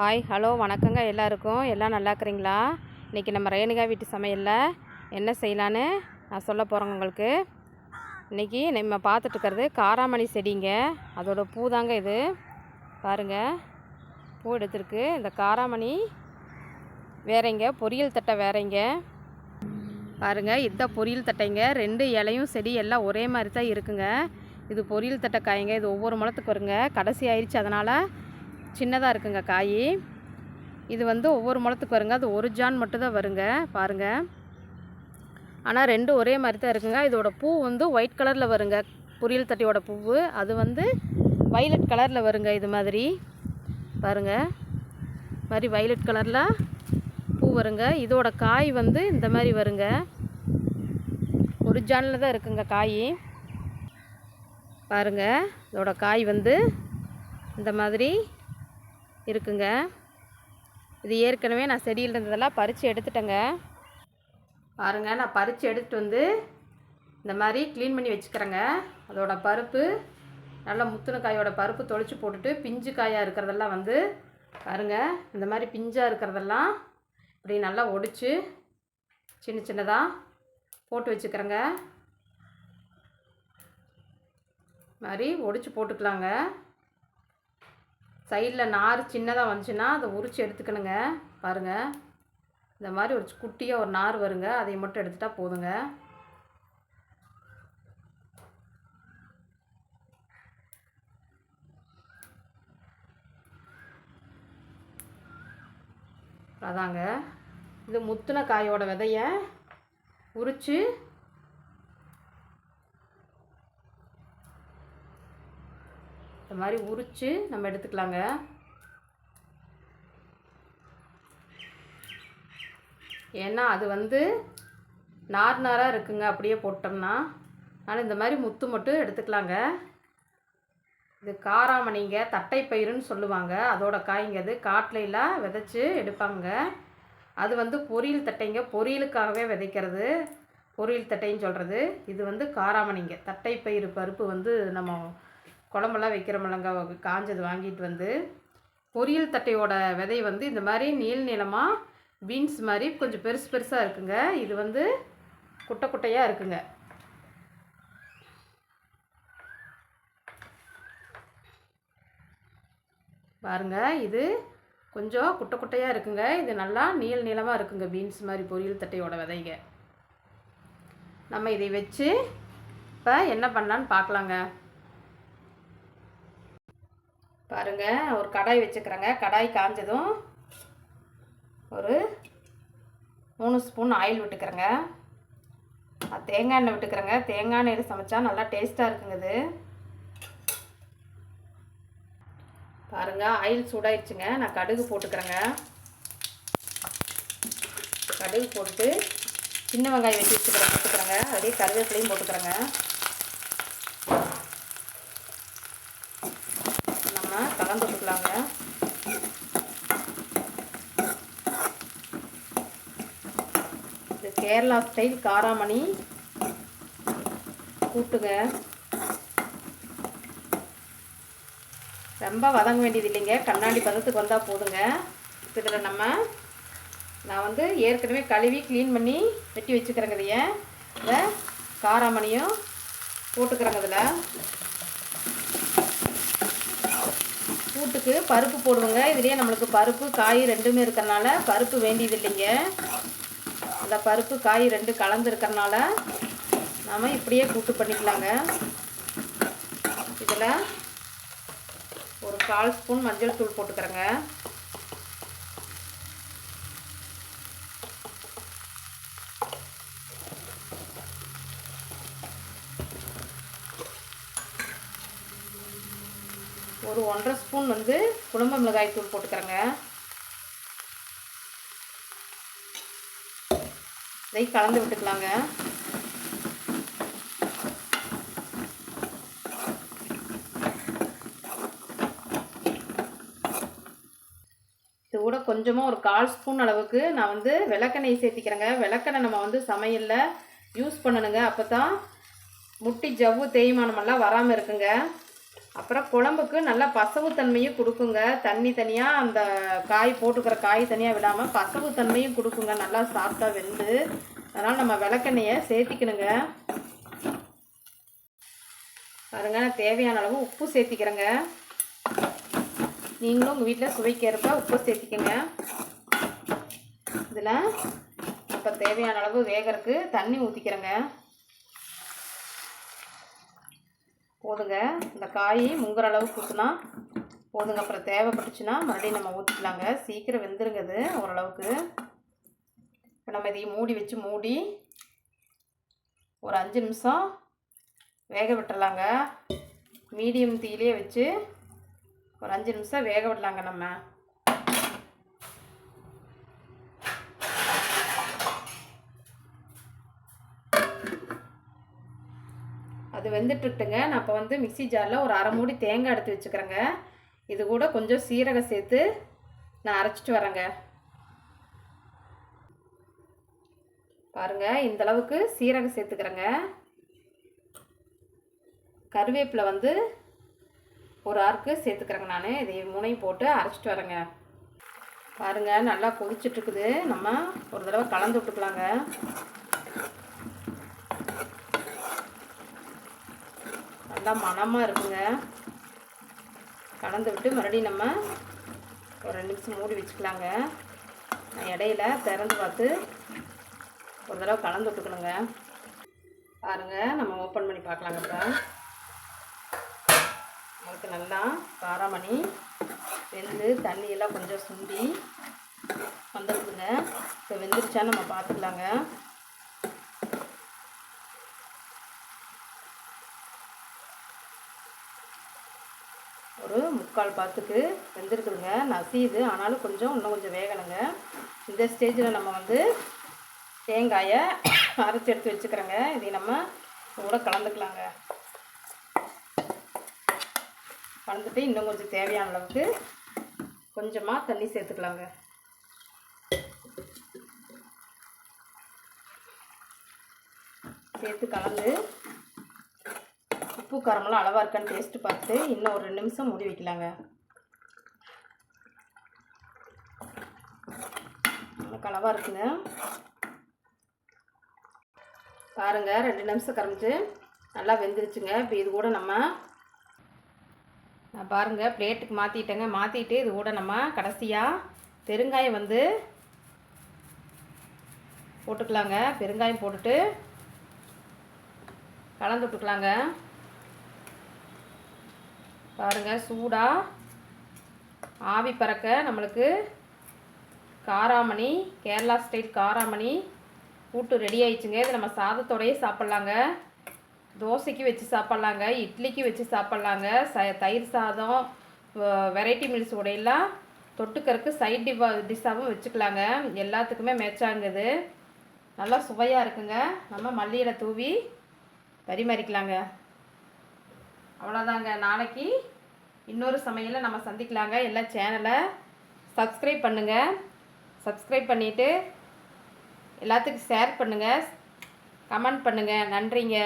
Hi hello வணக்கங்க எல்லாருக்கும். எல்லாம் நல்லா இருக்கிறீங்களா இன்றைக்கி நம்ம ரேணுகா வீட்டு சமையலில் என்ன செய்யலான்னு நான் சொல்ல போகிறேங்க உங்களுக்கு. இன்றைக்கி நம்ம பார்த்துட்ருக்கிறது காராமணி செடிங்க. அதோட பூ தாங்க இது. பாருங்கள் பூ எடுத்திருக்கு. இந்த காராமணி வேறைங்க பொரியல் தட்டை வேறைங்க. பாருங்கள் இந்த பொரியல் தட்டைங்க ரெண்டு இலையும் செடி எல்லாம் ஒரே மாதிரி தான் இருக்குங்க. இது பொரியல் தட்டை காய்ங்க இது ஒவ்வொரு முளத்துக்கு வருங்க. கடைசி ஆயிடுச்சு அதனால் சின்னதாக இருக்குங்க காய். இது வந்து ஒவ்வொரு முளத்துக்கு வருங்க. அது ஒரு ஜான் மட்டும் தான் வருங்க. பாருங்கள் ஆனால் ரெண்டும் ஒரே மாதிரி தான் இருக்குங்க. இதோட பூ வந்து ஒயிட் கலரில் வருங்க. பொரியல் தட்டியோட பூவு. அது வந்து வைலட் கலரில் வருங்க இது மாதிரி. பாருங்க. மாதிரி வைலட் கலரில் பூ வருங்க. இதோட காய் வந்து இந்த மாதிரி வருங்க. ஒரு ஜானில் தான் இருக்குங்க காய். பாருங்க. இதோட காய் வந்து இந்த மாதிரி இருக்குங்க. இது ஏற்கனவே நான் செடியில் இருந்ததெல்லாம் பறித்து எடுத்துட்டேங்க. பாருங்க நான் பறித்து எடுத்துட்டு வந்து இந்த மாதிரி க்ளீன் பண்ணி வச்சுக்கிறேங்க. அதோட பருப்பு நல்லா முத்துன காயோட பருப்பு தொளிச்சு போட்டுட்டு பிஞ்சு காயாக இருக்கிறதெல்லாம் வந்து பாருங்க இந்த மாதிரி பிஞ்சாக இருக்கிறதெல்லாம் இப்படி நல்லா ஒடிச்சு சின்ன சின்னதாக போட்டு வச்சுக்கிறேங்க. மாதிரி ஒடிச்சு போட்டுக்கலாங்க. சைடில் நார் சின்னதாக வந்துச்சுன்னா அதை உரித்து எடுத்துக்கணுங்க. பாருங்கள் இந்த மாதிரி ஒரு குட்டியாக ஒரு நார் வருங்க. அதை மட்டும் எடுத்துட்டா போதுங்க. அதாங்க. இது முத்துன காயோட விதைய உரித்து இந்த மாதிரி உரித்து நம்ம எடுத்துக்கலாங்க. ஏன்னா அது வந்து நார் நாராக இருக்குங்க. அப்படியே போட்டோம்னா அதனால் இந்த மாதிரி முத்து மட்டும் எடுத்துக்கலாங்க. இது காராமணிங்க தட்டை பயிருன்னு சொல்லுவாங்க. அதோட காய்ங்க அது. காட்டிலாம் விதைச்சி எடுப்பாங்க. அது வந்து பொரியல் தட்டைங்க. பொரியலுக்காகவே விதைக்கிறது. பொரியல் தட்டைன்னு சொல்கிறது இது வந்து காராமணிங்க. தட்டை பயிர் பருப்பு வந்து நம்ம குழம்பெல்லாம் வைக்கிறோமில்லங்க காஞ்சது வாங்கிட்டு வந்து பொரியல் தட்டையோட விதை வந்து இந்த மாதிரி நீள் நீளமாக பீன்ஸ் மாதிரி கொஞ்சம் பெருசு பெருசாக இருக்குங்க. இது வந்து குட்டை குட்டையாக இருக்குங்க. பாருங்க இது கொஞ்சம் குட்டை குட்டையாக இருக்குங்க. இது நல்லா நீள் நீளமாக இருக்குங்க பீன்ஸ் மாதிரி பொரியல் தட்டையோட விதைங்க. நம்ம இதை வச்சு இப்போ என்ன பண்ணலான்னு பார்க்கலாங்க. பாருங்க ஒரு கடாய் வச்சுக்கிறேங்க. கடாய் காஞ்சதும் ஒரு மூணு ஸ்பூன் ஆயில் விட்டுக்கிறேங்க. தேங்காய் எண்ணெய் விட்டுக்கிறேங்க. தேங்காய் எண்ணெயில் சமைச்சா நல்லா டேஸ்ட்டாக இருக்குங்க இது. பாருங்க ஆயில் சூடாயிடுச்சுங்க நான் கடுகு போட்டுக்கிறேங்க. கடுகு போட்டு சின்ன வெங்காயம் வெட்டி வச்சுக்கிறேன் போட்டுக்கிறேங்க அப்படியே கருவேப்பிலையும் போட்டுக்கிறேங்க நம்ம போட்டுக்கலாங்க இது கேரளா ஸ்டைல் காராமணி. கூட்டுங்க. ரொம்ப வதங்க வேண்டியது இல்லைங்க. கண்ணாடி பதத்துக்கு வந்தால் போதுங்க. இதில் நம்ம நான் வந்து ஏற்கனவே கழுவி க்ளீன் பண்ணி வெட்டி வச்சுக்கிறேங்க இதைய. இந்த காராமணியும் போட்டுக்கிறேங்க இதில். கூட்டுக்கு பருப்பு போடுவோங்க. இதுலேயே நம்மளுக்கு பருப்பு காய் ரெண்டுமே இருக்கிறனால பருப்பு வேண்டியது இல்லைங்க அந்த பருப்பு காய் ரெண்டு கலந்துருக்கிறனால நாம் இப்படியே கூட்டு பண்ணிக்கலாங்க. இதில் ஒரு கால் ஸ்பூன் மஞ்சள் தூள் போட்டுக்கிறேங்க. ஒரு ஒன்றரை ஸ்பூன் வந்து குழம்பு மிளகாய் தூள் போட்டுக்கிறேங்க. இதை கலந்து விட்டுக்கலாங்க. இது கூட கொஞ்சமாக ஒரு கால் ஸ்பூன் அளவுக்கு நான் வந்து விளக்கெண்ணெய் சேர்த்திக்கிறேங்க. விளக்கெண்ணெய் நம்ம வந்து சமையலில் யூஸ் பண்ணணுங்க. அப்போ தான் முட்டி ஜவ்வு தேய்மானமெல்லாம் வராமல் இருக்குங்க. அப்புறம் குழம்புக்கு நல்லா பசவுத்தன்மையும் கொடுக்குங்க. தண்ணி தனியாக அந்த காய் போட்டுக்கிற காய் தனியாக விடாமல் பசவுத்தன்மையும் கொடுக்குங்க. நல்லா சாஃப்டாக வெந்து. அதனால் நம்ம விளக்கெண்ணெயை சேர்த்திக்கணுங்க. பாருங்க நான் தேவையான அளவு உப்பு சேர்த்திக்கிறேங்க. நீங்களும் உங்கள் வீட்டில் சுவைக்கேற்ப உப்பு சேர்த்திக்கங்க. இதில் இப்போ தேவையான அளவு வேகறதுக்கு தண்ணி ஊற்றிக்கிறேங்க போதுங்க. இந்த காய் முங்குற அளவுக்கு ஊற்றினா போதுங்க. அப்புறம் தேவைப்பட்டுச்சுன்னா மறுபடியும் நம்ம ஊற்றிக்கலாங்க சீக்கிரம் வெந்துருங்குது ஓரளவுக்கு. இப்போ நம்ம இதையும் மூடி வச்சு மூடி ஒரு அஞ்சு நிமிஷம் வேக விட்டுறலாங்க. மீடியம் தீயிலே வச்சு ஒரு அஞ்சு நிமிஷம் வேக விடலாங்க நம்ம. அது வெந்துட்டுட்டுங்க. நான் இப்போ வந்து மிக்சி ஜாரில் ஒரு அரை மூடி தேங்காய் எடுத்து வச்சுக்கிறேங்க. இது கூட கொஞ்சம் சீரகம் சேர்த்து நான் அரைச்சிட்டு வரேங்க. பாருங்க இந்தளவுக்கு சீரகம் சேர்த்துக்கிறேங்க. கருவேப்பிலை வந்து ஒரு ஆறுக்கு சேர்த்துக்கிறேங்க நான். இதை மூணையும் போட்டு அரைச்சிட்டு வரேங்க. பாருங்க நல்லா கொதிச்சுட்ருக்குது நம்ம ஒரு தடவை கலந்து விட்டுக்கலாங்க. நல்லா மணமாக இருக்குங்க கலந்து விட்டு மறுபடியும் நம்ம ஒரு ரெண்டு நிமிஷம் மூடி வச்சுக்கலாங்க. நான் இடையில திறந்து பார்த்து ஒரு தடவை கலந்து விட்டுக்கணுங்க. பாருங்கள் நம்ம ஓப்பன் பண்ணி பார்க்கலாங்க இப்போ. நமக்கு நல்லா காராமணி வெந்து தண்ணியெல்லாம் கொஞ்சம் சுண்டி வந்துருக்குங்க. இப்போ வெந்துருச்சான்னு நம்ம பார்த்துக்கலாங்க ஒரு முக்கால் பாத்துக்கு வெந்திருக்குதுங்க. நசியுது. ஆனாலும் கொஞ்சம் இன்னும் கொஞ்சம் வேகணுங்க. இந்த ஸ்டேஜில் நம்ம வந்து தேங்காயை அரைச்சி எடுத்து வச்சுக்கிறோங்க. இதை நம்ம கூட கலந்துக்கலாங்க. கலந்துட்டு இன்னும் கொஞ்சம் தேவையான அளவுக்கு கொஞ்சமாக தண்ணி சேர்த்துக்கலாங்க. சேர்த்து கலந்து உப்பு காரமெல்லாம் அளவாக இருக்கான்னு டேஸ்ட்டு பார்த்து இன்னும் ஒரு ரெண்டு நிமிஷம் மூடி வைக்கலாங்க. நமக்கு அளவாக இருக்குங்க. பாருங்கள் ரெண்டு நிமிஷம் கரைஞ்சி நல்லா வெந்துருச்சுங்க. இப்போ இது கூட நம்ம நான் பாருங்கள் பிளேட்டுக்கு மாற்றிட்டேங்க மாற்றிட்டு இது கூட நம்ம கடைசியாக பெருங்காயம் வந்து போட்டுக்கலாங்க. பெருங்காயம் போட்டுட்டு கலந்து விட்டுக்கலாங்க. பாருங்கள் சூடாக ஆவி பறக்க நம்மளுக்கு காராமணி கேரளா ஸ்டைல் காராமணி கூட்டு ரெடி ஆயிடுச்சுங்க. இது நம்ம சாதத்தோடையே சாப்பிட்லாங்க. தோசைக்கு வச்சு சாப்பிட்லாங்க இட்லிக்கு வச்சு சாப்பிட்லாங்க. ச தயிர் சாதம் வெரைட்டி மீல்ஸ் உடையெல்லாம் தொட்டுக்கறக்கு சைட் டிவா டிஷ்ஷாகவும் வச்சுக்கலாங்க. எல்லாத்துக்குமே மேட்சாங்குது நல்லா சுவையாக இருக்குங்க. நம்ம மல்லியில் தூவி பரிமாறிக்கலாங்க. அவ்வளோதாங்க நாளைக்கு இன்னொரு சமையலை நம்ம சந்திக்கலாங்க. எல்லா சேனலை சப்ஸ்கிரைப் பண்ணுங்கள் சப்ஸ்கிரைப் பண்ணிவிட்டு எல்லாத்துக்கும் ஷேர் பண்ணுங்கள் கமெண்ட் பண்ணுங்கள் நன்றிங்க.